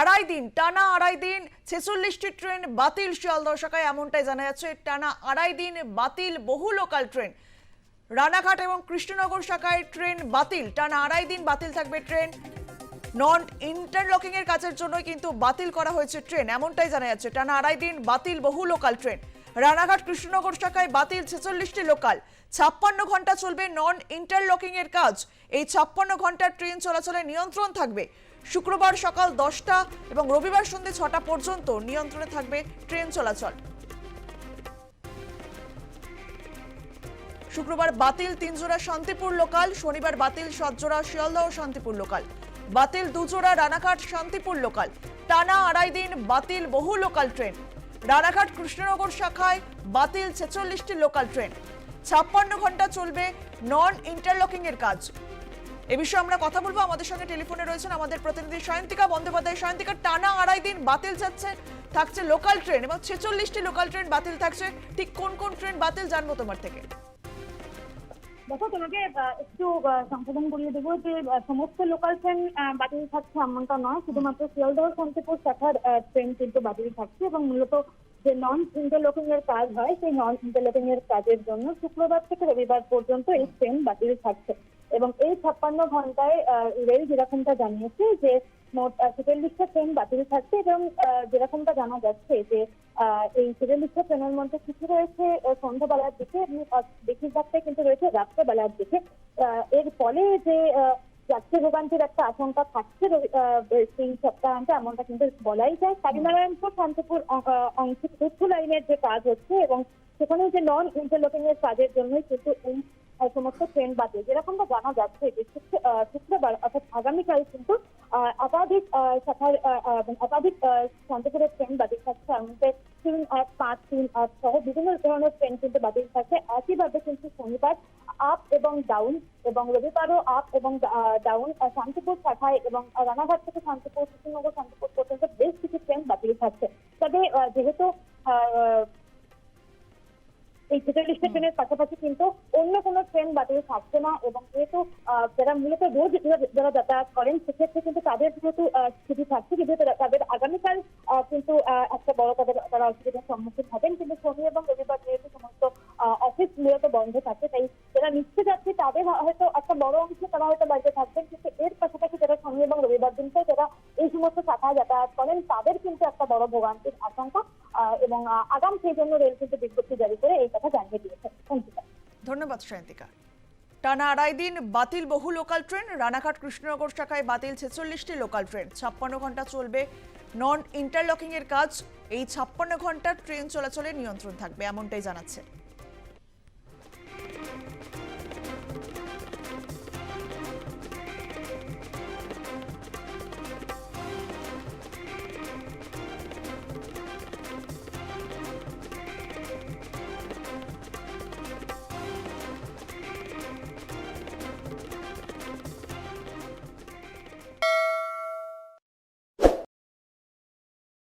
আড়াই দিন, টানা আড়াই দিন, ছেচল্লিশটি ট্রেন বাতিল শিয়ালদহ শাখায় এমনটাই জানা যাচ্ছে। টানা আড়াই দিন বাতিল বহু লোকাল ট্রেন রানাঘাট এবং কৃষ্ণনগর শাখায় ট্রেন বাতিল। টানা আড়াই দিন বাতিল থাকবে ট্রেন নন ইন্টারলকিং এর কাজের জন্য কিন্তু বাতিল করা হয়েছে ট্রেন এমনটাই জানা যাচ্ছে। টানা আড়াই দিন বাতিল বহু লোকাল ট্রেন রানাঘাট কৃষ্ণনগর শাখায় বাতিল ছেচল্লিশটি লোকাল ছাপ্পান্ন ঘণ্টা চলবে নন ইন্টারলকিং এর কাজ। এই ছাপ্পান্ন ঘণ্টার ট্রেন চলাচলে নিয়ন্ত্রণ থাকবে। শুক্রবার সকাল দশটা এবং রবিবার সন্ধ্যে ছটা পর্যন্ত নিয়ন্ত্রণে থাকবে ট্রেন চলাচল। শুক্রবার বাতিল তিনজোড়া শান্তিপুর লোকাল, শনিবার বাতিল সাতজোড়া শিয়ালদহ শান্তিপুর লোকাল। বাতিল দুজোড়া রানাঘাট শান্তিপুর লোকাল। টানা আড়াই দিন বাতিল বহু লোকাল ট্রেন। রানাঘাট কৃষ্ণনগর শাখায় বাতিল ছেচল্লিশটি লোকাল ট্রেন। ছাপ্পান্ন ঘণ্টা চলবে নন ইন্টারলকিং এর কাজ। এ বিষয়ে আমরা কথা বলব। আমাদের সঙ্গে টেলিফোনে রয়েছেন আমাদের প্রতিনিধি সায়ন্তিকা বন্দ্যোপাধ্যায়। সায়ন্তিকা, টানা আড়াই দিন বাতিল যাচ্ছে, থাকছে লোকাল ট্রেন এবং ছেচল্লিশটি লোকাল ট্রেন বাতিল থাকছে। ঠিক কোন কোন ট্রেন বাতিল জানব তোমার থেকে? দেখো, তোমাকে একটু সংশোধন করিয়ে দেবো যে সমস্ত লোকাল ট্রেন বাতিল থাকছে এমনটা নয়। শুধুমাত্র শিয়ালদহ, শান্তিপুর শাখার ট্রেন কিন্তু বাতিল থাকছে এবং মূলত যে নন ইন্টারলকিং এর কাজ হয়, সেই নন ইন্টারলকিং এর কাজের জন্য শুক্রবার থেকে রবিবার পর্যন্ত এই ট্রেন বাতিল থাকছে। এবং এই ছাপ্পান্ন ঘন্টায় রেল যেরকমটা জানিয়েছে যে মোট ছেচল্লিশটা ট্রেন বাতিল থাকছে এবং যেরকমটা জানা যাচ্ছে যে এই ছেচল্লিশটা ট্রেনের মধ্যে কিছু রয়েছে সন্ধ্যাবেলার দিকে বেশিরভাগটাই কিন্তু রয়েছে রাত্রেবেলার দিকে। এর ফলে যে যাত্রী ভোগান্তির একটা আশঙ্কা থাকছে সেই সপ্তাহান্তে এমনটা কিন্তু বলাই যায়। কালীনারায়ণপুর, শান্তিপুর অংশে তথ্য লাইনের যে কাজ হচ্ছে এবং সেখানে যে নন ইন্টারলকিং এর কাজের জন্যই কিন্তু সমস্ত ট্রেন বাতিল যেরকমটা জানা যাচ্ছে যে শুক্রবার অর্থাৎ আগামীকাল কিন্তু একাধিক শাখার একাধিক শান্তিপুরের ট্রেন বাতিল থাকছে। মধ্যে তিন আট পাঁচ, তিন আট সহ বিভিন্ন ধরনের ট্রেন কিন্তু বাতিল থাকছে। একইভাবে কিন্তু শনিবার আপ এবং ডাউন এবং রবিবারও আপ এবং ডাউন শান্তিপুর শাখায় এবং রানাঘাট থেকে শান্তিপুর, কৃষ্ণনগর, শান্তিপুর পর্যন্ত বেশ কিছু ট্রেন বাতিল থাকছে। তবে যেহেতু এই ছেচল্লিশটা ট্রেনের পাশাপাশি কিন্তু অন্য কোনো ট্রেন বাতিল থাকছে না এবং যেহেতু যারা মূলত রোজ যারা- যাতায়াত করেন, সেক্ষেত্রে কিন্তু তাদের যেহেতু ছুটি থাকছে, কিন্তু তাদের আগামীকাল কিন্তু একটা বড় তাদের, তারা অসুবিধার সম্মুখীন হবেন। কিন্তু শনি এবং রবিবার যেহেতু সমস্ত অফিস মূলত বন্ধ থাকে, তাই যারা নিচ্ছে যাচ্ছে তাদের হয়তো একটা বড় অংশ তারা হয়তো বাড়িতে থাকবেন, কিন্তু এর পাশাপাশি যারা শনি এবং রবিবার দিনকে যারা এই সমস্ত শাখায় যাতায়াত করেন, তাদের কিন্তু একটা বড় ভোগান্তির আশঙ্কা এবং আগাম সেই জন্য রেল কিন্তু বিজ্ঞপ্তি জারি করে এই কথা জানিয়ে দিয়েছে। ধন্যবাদ সায়ন্তিকা টানা আড়াই দিন বাতিল বহু লোকাল ট্রেন রানাঘাট কৃষ্ণনগর শাখায় বাতিল ছেচল্লিশটি লোকাল ট্রেন ছাপ্পান্ন ঘণ্টা চলবে নন ইন্টারলকিংয়ের কাজ। এই ছাপ্পান্ন ঘণ্টার ট্রেন চলাচলে নিয়ন্ত্রণ থাকবে, এমনটাই জানাচ্ছে।